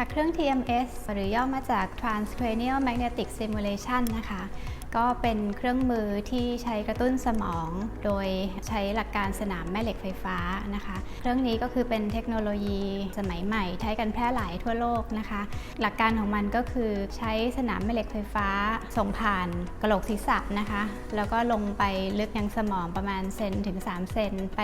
ค่ะเครื่อง TMS หรือย่อมาจาก Transcranial Magnetic Stimulation นะคะก็เป็นเครื่องมือที่ใช้กระตุ้นสมอง โดยใช้หลักการสนามแม่เหล็กไฟฟ้านะคะ เครื่องนี้ก็คือเป็นเทคโนโลยีสมัยใหม่ ใช้กันแพร่หลายทั่วโลกนะคะ หลักการของมันก็คือใช้สนามแม่เหล็กไฟฟ้า ส่งผ่านกระโหลกศีรษะนะคะ แล้วก็ลงไปลึกยังสมองประมาณเซนถึง 3 เซน ไป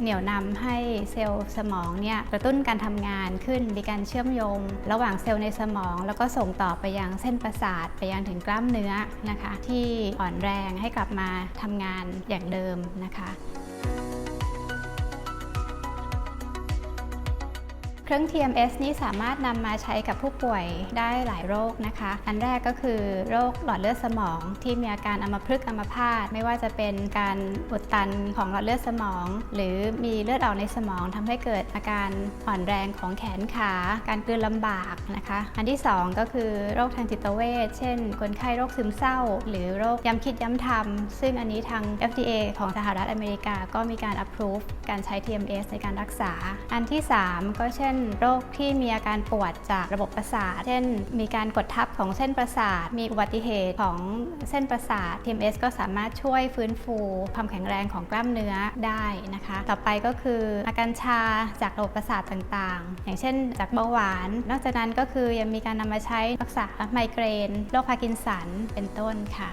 เหนี่ยวนำให้เซลล์สมองเนี่ยกระตุ้นการทำงานขึ้นมีการเชื่อมโยง ระหว่างเซลล์ในสมอง แล้วก็ส่งต่อไปยังเส้นประสาทไปยังถึงกล้ามเนื้อนะคะที่อ่อนแรงให้กลับมาทำงานอย่างเดิมนะคะ เครื่อง TMS นี้สามารถนำมาใช้กับผู้ป่วยได้หลายโรคนะคะ อันแรกก็คือโรคหลอดเลือดสมอง ที่มีอาการอัมพฤกษ์อัมพาตไม่ว่าจะเป็นการอุดตันของหลอดเลือดสมอง หรือมีเลือดออกในสมองทำให้เกิดอาการอ่อนแรงของแขนขา การกลืนลำบากนะคะ อันที่ 2 ก็คือโรคทางจิตเวชเช่น คนไข้โรคซึมเศร้า หรือโรคย้ำคิดย้ำทำซึ่งอันนี้ทาง FDA ของสหรัฐอเมริกาก็มีการ approve การใช้ TMS ในการรักษา อันที่ 3 ก็เช่นโรคที่มีอาการปวดจากระบบประสาท เช่น มีการกดทับของเส้นประสาท มีอุบัติเหตุของเส้นประสาท TMS ก็สามารถช่วยฟื้นฟูความแข็งแรงของกล้ามเนื้อได้นะคะ ต่อไปก็คืออาการชาจากระบบประสาทต่างๆ อย่างเช่น จากเบาหวาน นอกจากนั้นก็คือยังมีการนำมาใช้รักษาไมเกรน โรคพาร์กินสัน เป็นต้นค่ะ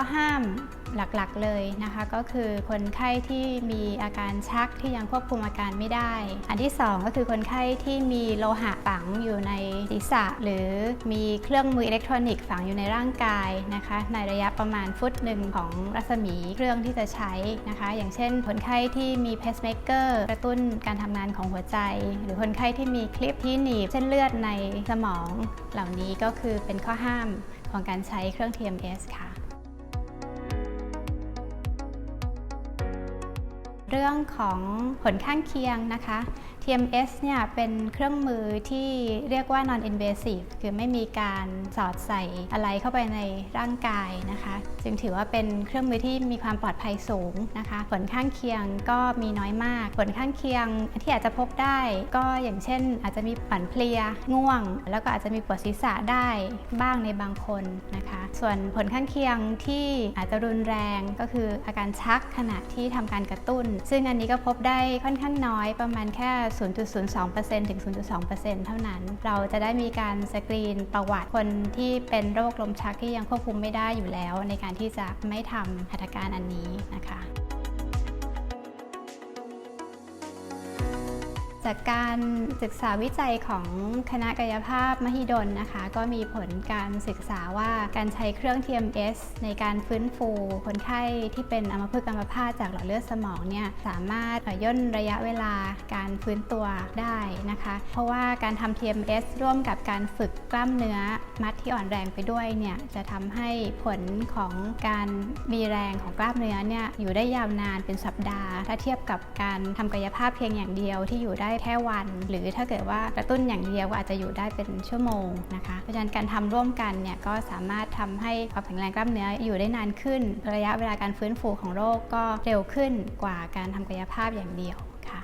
ข้อห้ามหลักๆเลยนะคะ ก็คือคนไข้ที่มีอาการชักที่ยังควบคุมอาการไม่ได้ อันที่ 2 ก็คือคนไข้ที่มีโลหะฝังอยู่ในศีรษะ หรือมีเครื่องมืออิเล็กทรอนิกส์ฝังอยู่ในร่างกายนะคะ ในระยะประมาณฟุตหนึ่งของรัศมีเครื่องที่จะใช้นะคะ อย่างเช่น คนไข้ที่มีเพสเมเกอร์กระตุ้นการทำงานของหัวใจ หรือคนไข้ที่มีคลิปที่หนีบเส้นเลือดในสมอง เหล่านี้ก็คือเป็นข้อห้ามของการใช้เครื่อง TMS ค่ะ เรื่องของผลข้างเคียงนะคะ TMS เนี่ยเป็นเครื่องมือที่เรียกว่า non invasive คือไม่มีการสอดใส่อะไรเข้าไปในร่างกายนะคะ จึงถือว่าเป็นเครื่องมือที่มีความปลอดภัยสูงนะคะ ผลข้างเคียงก็มีน้อยมาก ผลข้างเคียงที่อาจจะพบได้ก็อย่างเช่น อาจจะมีปั่นเพลียง่วง แล้วก็อาจจะมีปวดศีรษะได้บ้างในบางคนนะคะ ส่วนผลข้างเคียงที่อาจจะรุนแรงก็คืออาการชักขณะที่ทำการกระตุ้น ซึ่งอันนี้ก็พบได้ค่อนข้างน้อยประมาณแค่0.02%ถึง 0.2%เท่านั้น เราจะได้มีการสกรีนประวัติคนที่เป็นโรคลมชักที่ยังควบคุมไม่ได้อยู่แล้ว ในการที่จะไม่ทำหัตถการอันนี้นะคะ จากการศึกษาวิจัยของคณะกายภาพมหิดลนะคะ ก็มีผลการศึกษาว่าการใช้เครื่อง TMS ในการฟื้นฟูคนไข้ที่เป็นอัมพฤกษ์อัมพาตจากหลอดเลือดสมองเนี่ยสามารถย่นระยะเวลาการฟื้นตัวได้นะคะ เพราะว่าการทำ TMS ร่วมกับการฝึกกล้ามเนื้อมัดที่อ่อนแรงไปด้วยเนี่ยจะทำให้ผลของการมีแรงของกล้ามเนื้อเนี่ยอยู่ได้ยาวนานเป็นสัปดาห์ ถ้าเทียบกับการทำกายภาพเพียงอย่างเดียวที่อยู่ได้แค่วัน หรือถ้าเกิดว่ากระตุ้นอย่างเดียวก็อาจจะอยู่ได้เป็นชั่วโมงนะคะ เพราะฉะนั้นการทำร่วมกันเนี่ยก็สามารถทำให้ความแข็งแรงกล้ามเนื้ออยู่ได้นานขึ้น ระยะเวลาการฟื้นฟูของโรคก็เร็วขึ้นกว่าการทำกายภาพอย่างเดียวค่ะ